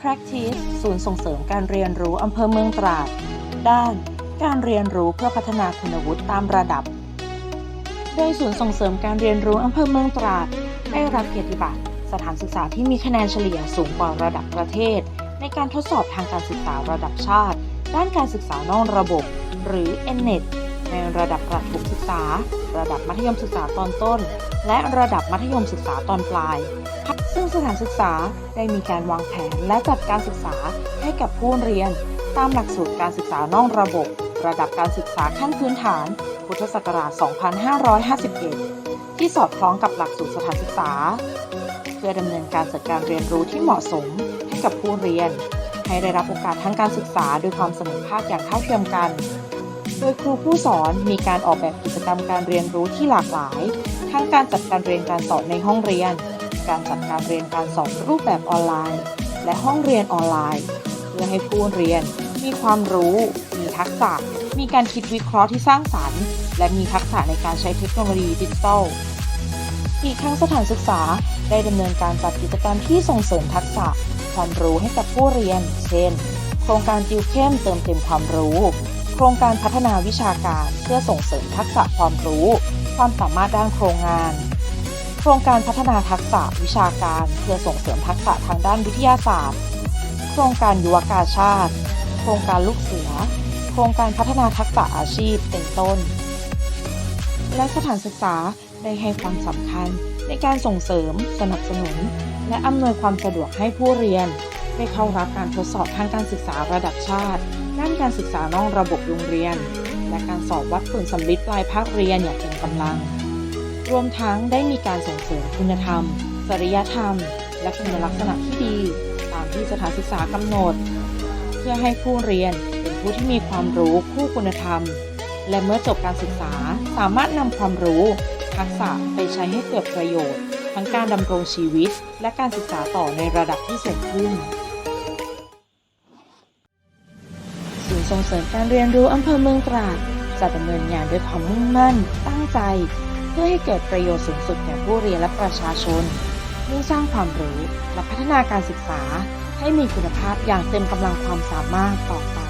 Practice ศูนย์ส่งเสริมการเรียนรู้อำเภอเมืองตราด ด้าน การเรียนรู้เพื่อพัฒนาคุณวุฒิตามระดับ โดยศูนย์ส่งเสริมการเรียนรู้อำเภอเมืองตราด ได้รับเกียรติบัตรสถานศึกษาที่มีคะแนนเฉลี่ยสูงกว่าระดับประเทศ ในการทดสอบทางการศึกษาระดับชาติ ด้านการศึกษานอกระบบ หรือ NNET ในระดับประถมศึกษา ระดับมัธยมศึกษาตอนต้น และระดับมัธยมศึกษาตอนปลาย ซึ่งสถานศึกษาได้มีการวางแผนและจัดการศึกษาให้กับผู้เรียน ตามหลักสูตรการศึกษานอกระบบ ระดับการศึกษาขั้นพื้นฐาน พุทธศักราช 2551 ที่สอดคล้องกับหลักสูตรสถานศึกษา เพื่อดำเนินการจัดการเรียนรู้ที่เหมาะสมให้กับผู้เรียน ให้ได้รับโอกาสทางการศึกษาด้วยความเสมอภาคอย่างเท่าเทียมกัน โดยครูผู้สอนมีการออกแบบกิจกรรมการเรียนรู้ที่หลากหลาย ทั้งการจัดการเรียนการสอนในห้องเรียน การจัดการเรียนการสอนรูปแบบออนไลน์ และห้องเรียนออนไลน์ เพื่อให้ผู้เรียน มีความรู้ มีทักษะ มีการคิดวิเคราะห์ที่สร้างสรรค์ และมีทักษะในการใช้เทคโนโลยีดิจิทัลอีกทั้งสถานศึกษาได้ดำเนินการจัดกิจกรรมที่ส่งเสริมทักษะ ความรู้ให้กับผู้เรียน เช่น โครงการติวเข้มเติมเต็มความรู้ โครงการพัฒนาวิชาการเพื่อส่งเสริมทักษะความรู้ ความสามารถด้านโครงงาน โครงการพัฒนาทักษะวิชาการเพื่อส่งเสริมทักษะทางด้านวิทยาศาสตร์ โครงการยุวกาชาติ โครงการลูกเสือ โครงการพัฒนาทักษะอาชีพเป็นต้น และสถานศึกษาได้ให้ความสำคัญในการส่งเสริม สนับสนุน และอำนวยความสะดวกให้ผู้เรียน ได้เข้ารับการทดสอบทางการศึกษาระดับชาติ ด้านการศึกษานอกระบบโรงเรียน และการสอบวัดผลสำลิดปลายภาคเรียนอย่างเต็มกำลัง รวมทั้งได้มีการส่งเสริมคุณธรรม จริยธรรม และคุณลักษณะที่ดี ตามที่สถานศึกษากำหนด เพื่อให้ผู้เรียนเป็นผู้ที่มีความรู้คู่คุณธรรม และเมื่อจบการศึกษาสามารถนำความรู้ ทักษะไปใช้ให้เกิดประโยชน์ทั้งการดำรงชีวิตและการศึกษาต่อในระดับที่สูงขึ้น ส่งเสริมการเรียนรู้อำเภอเมืองตราดจะดำเนินงานด้วยความมุ่งมั่น ตั้งใจ เพื่อให้เกิดประโยชน์สูงสุดแก่ผู้เรียนและประชาชนมุ่งสร้างความรู้และพัฒนาการศึกษา ให้มีคุณภาพอย่างเต็มกำลังความสามารถต่อไป